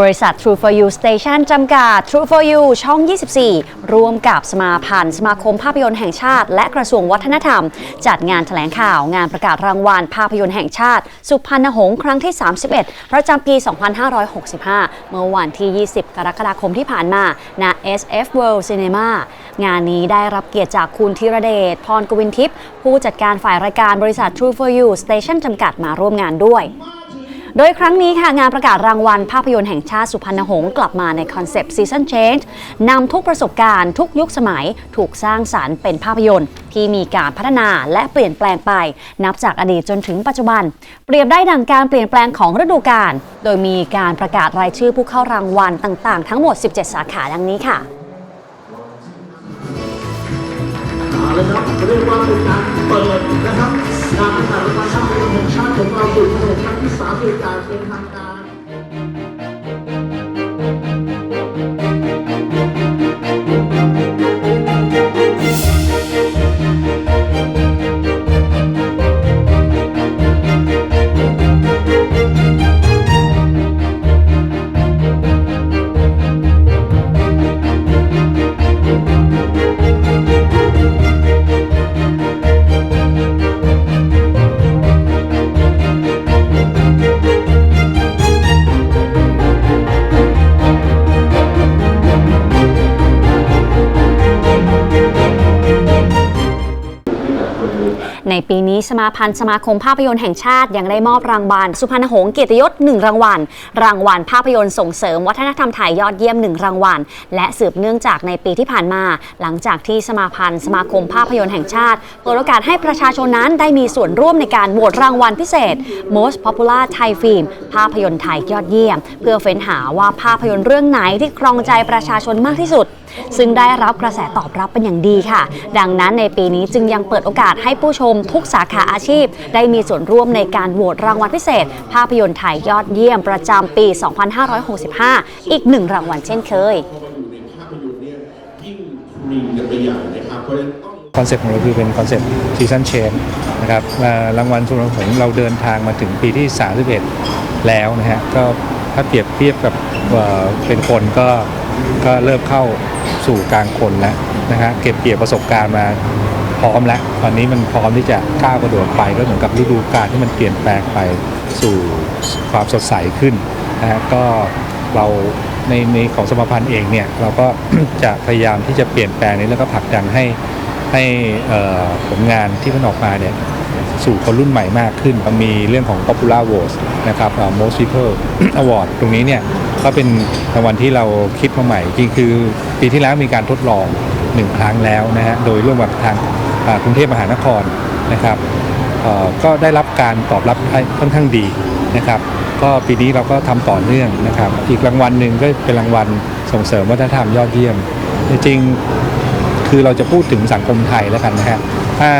บริษัท True for You Station จำกัด True for You ช่อง 24 ร่วมกับสมาพันธ์ สมาคมภาพยนตร์แห่งชาติ และกระทรวงวัฒนธรรม จัดงานแถลงข่าวงานประกาศรางวัล ภาพยนตร์แห่งชาติ สุพรรณหงษ์ครั้งที่ 31 ประจำปี 2565 เมื่อวันที่ 20 กรกฎาคมที่ผ่านมาณ SF World Cinema งานนี้ได้รับเกียรติจากคุณธีรเดชพรกวินทิพย์ผู้จัดการฝ่ายรายการบริษัท True for You Station จำกัดมาร่วมงานด้วย โดยครั้งนี้ค่ะงานประกาศรางวัลภาพยนตร์แห่งชาติสุพรรณหงษ์กลับมาในคอนเซปต์ Season Change นำทุกประสบการณ์ทุกยุคสมัยถูกสร้างสารรค์เป็นภาพยนตร์ ที่มีการพัฒนาและเปลี่ยนแปลงไป นับจากอดีตจนถึงปัจจุบัน เปรียบได้ดังการเปลี่ยนแปลงของฤดูกาลโดยมีการประกาศรายชื่อผู้เข้ารางวัลต่าง ๆ ทั้งหมด 17 สาขาดังนี้ค่ะ เรียกว่าเป็นการเปิดนะครับงานประกาศรางวัลภาพยนตร์แห่งชาติของเราสู่ถนนครั้งที่สามเป็นการเป็นทางการ ในปีนี้สมาพันธ์สมาคมภาพยนตร์แห่งชาติยังได้มอบรางวัลสุพรรณหงษ์เกียรติยศ1รางวัล รางวัลภาพยนตร์ส่งเสริมวัฒนธรรมไทยยอดเยี่ยม 1 รางวัล และสืบเนื่องจากในปีที่ผ่านมา หลังจากที่สมาพันธ์สมาคมภาพยนตร์แห่งชาติเปิดโอกาสให้ประชาชนนั้นได้มีส่วนร่วมในการโหวตรางวัลพิเศษ Most Popular Thai Film ภาพยนตร์ไทยยอดเยี่ยม เพื่อเฟ้นหาว่าภาพยนตร์เรื่องไหนที่ครองใจประชาชนมากที่สุด ซึ่งได้รับกระแสตอบรับเป็นอย่างดีค่ะ ดังนั้นในปีนี้จึงยังเปิดโอกาสให้ผู้ชมทุกสาขาอาชีพ ได้มีส่วนร่วมในการโหวตรางวัลพิเศษ ภาพยนตร์ไทยยอดเยี่ยมประจำปี 2565 อีกหนึ่งรางวัลเช่นเคยคอนเซ็ปต์ของเราคือเป็นคอนเซ็ปต์ซีซันเชนนะครับรางวัลสุนทรหงเราเดินทางมาถึงปีที่ 31 แล้วนะฮะก็ถ้าเปรียบเทียบกับเอ่อเป็นคนก็ก็เริ่มเข้าสู่กลางคนแล้วนะฮะเก็บเกี่ยวประสบการณ์มา พร้อมแล้ว ตอนนี้มันพร้อมที่จะก้าวกระโดดไปก็เหมือนกับฤดูกาลที่มันเปลี่ยนแปลงไปสู่ความสดใสขึ้นนะฮะก็เราในในของสมาพันธ์เองเนี่ยเราก็จะพยายามที่จะเปลี่ยนแปลงนี้แล้วก็ผลักดันให้ให้ผลงานที่มันออกมาเนี่ยสู่คนรุ่นใหม่มากขึ้น มีเรื่องของ popular vote นะครับ most people award ตรงนี้เนี่ยก็เป็นรางวัลที่เราคิดมาใหม่จริงคือปีที่แล้วมีการทดลองหนึ่งครั้งแล้วนะฮะโดยร่วมกับทาง กรุงเทพมหานครนะครับก็ได้รับการตอบรับค่อนข้างดีนะครับก็ปีนี้เราก็ทำต่อเนื่องนะครับ อีกรางวัลหนึ่งก็เป็นรางวัลส่งเสริมวัฒนธรรมยอดเยี่ยม จริงๆคือเราจะพูดถึงสังคมไทยแล้วกันนะฮะถ้า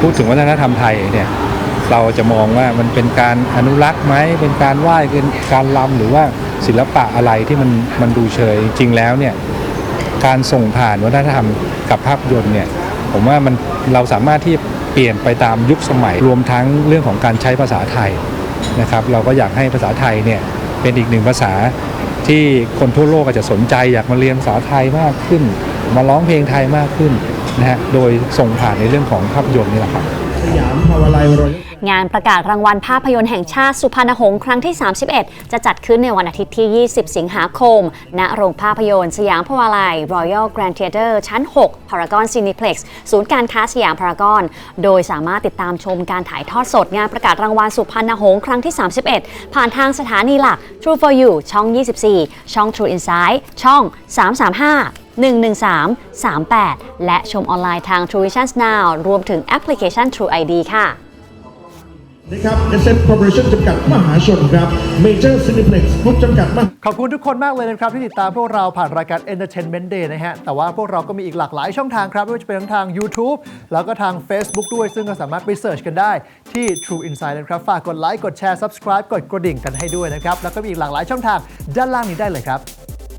พูดถึงวัฒนธรรมไทยเนี่ยเราจะมองว่ามันเป็นการอนุรักษ์ไหมเป็นการไหว้เป็นการรำหรือว่าศิลปะอะไรที่มันมันดูเชยจริงแล้วเนี่ยการส่งผ่านวัฒนธรรมกับภาพยนตร์เนี่ย ผมว่ามันเราสามารถที่เปลี่ยนไปตามยุคสมัย รวมทั้งเรื่องของการใช้ภาษาไทยนะครับเราก็อยากให้ภาษาไทยเนี่ยเป็นอีกหนึ่งภาษาที่คนทั่วโลกอาจจะสนใจ อยากมาเรียนภาษาไทยมากขึ้น มาร้องเพลงไทยมากขึ้นนะฮะโดยส่งผ่านในเรื่องของภาพยนตร์นี่แหละครับ สยามภาวไลรอยงานประกาศรางวัลภาพยนตร์แห่งชาติสุพรรณหงษ์ครั้งที่ 31 จะจัดขึ้นในวันอาทิตย์ที่ 20 สิงหาคม ณ โรงภาพยนตร์สยามพาวาลัย Royal Grand Theatre ชั้น 6 Paragon Cineplex ศูนย์การค้าสยามพารากอน โดยสามารถติดตามชมการถ่ายทอดสดงานประกาศรางวัลสุพรรณหงษ์ครั้งที่ 31 ผ่านทางสถานีหลัก True for You ช่อง 24 ช่อง True Insight ช่อง 335 113 38 และชมออนไลน์ทาง True Vision Now รวมถึงแอปพลิเคชัน True ID ค่ะนะครับ SF Corporation จำกัดมหาชนครับ Major Cineplex Group จำกัดมหาขอบคุณทุกคนมากเลยนะครับ ที่ติดตามพวกเราผ่านรายการ Entertainment Day นะฮะ แต่ว่าพวกเราก็มีอีกหลากหลายช่องทางครับ ไม่ว่าจะเป็นทั้งทาง YouTube แล้วก็ทาง Facebook ด้วย ซึ่งก็สามารถไปเสิร์ชกันได้ที่ True Insight นะครับ ฝากกดไลค์ กดแชร์ Subscribe กดกระดิ่งกันให้ด้วยนะครับ แล้วก็มีอีกหลากหลายช่องทางด้านล่างนี้ได้เลยครับ